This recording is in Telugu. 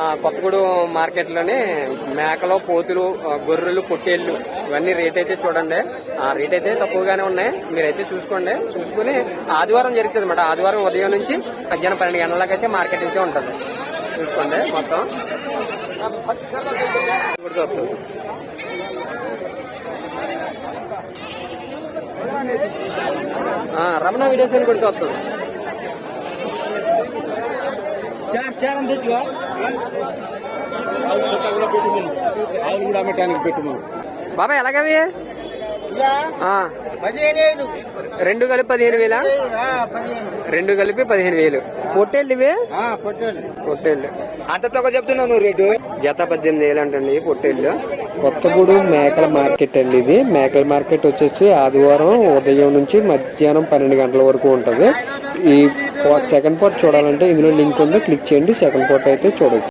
ఆ, కొత్తగూడెం మార్కెట్లోని మేకలు పోతులు గొర్రెలు పొట్టేళ్ళు ఇవన్నీ రేట్ అయితే చూడండి. ఆ రేట్ అయితే తక్కువగానే ఉన్నాయి. మీరైతే చూసుకోండి. చూసుకుని ఆదివారం జరుగుతుంది అనమాట ఆదివారం ఉదయం నుంచి మధ్యాహ్నం పన్నెండు గంటలకు అయితే మార్కెట్ అయితే ఉంటుంది. చూసుకోండి మొత్తం. చూస్తుంది. రమణ వీడియోస్ అని కొడుకు వస్తుంది. చార్ చార్ అని తెచ్చుకో. ఆవులు సొక్క కూడా పెట్టుకుని ఆవులు కూడా అమ్మటానికి పెట్టుకుని బాబాయ్ ఎలాగవి? రెండు కలిపి పదిహేను వేల? రెండు కలిపి పదిహేను వేలు. పొట్టేళ్ళు ఇవి? పొట్టేళ్ళు. అంత తక్కువ చెప్తున్నావు నువ్వు రేటు? జత పద్దెనిమిది వేలు అంటండి పొట్టేళ్ళు. కొత్తగూడెం మేకల మార్కెట్ అండి ఇది. మేకల మార్కెట్ వచ్చేసి ఆదివారం ఉదయం నుంచి మధ్యాహ్నం పన్నెండు గంటల వరకు ఉంటుంది. ఈ సెకండ్ పార్ట్ చూడాలంటే ఇందులో లింక్ ఉంది. క్లిక్ చేయండి. సెకండ్ పార్ట్ అయితే చూడొచ్చు.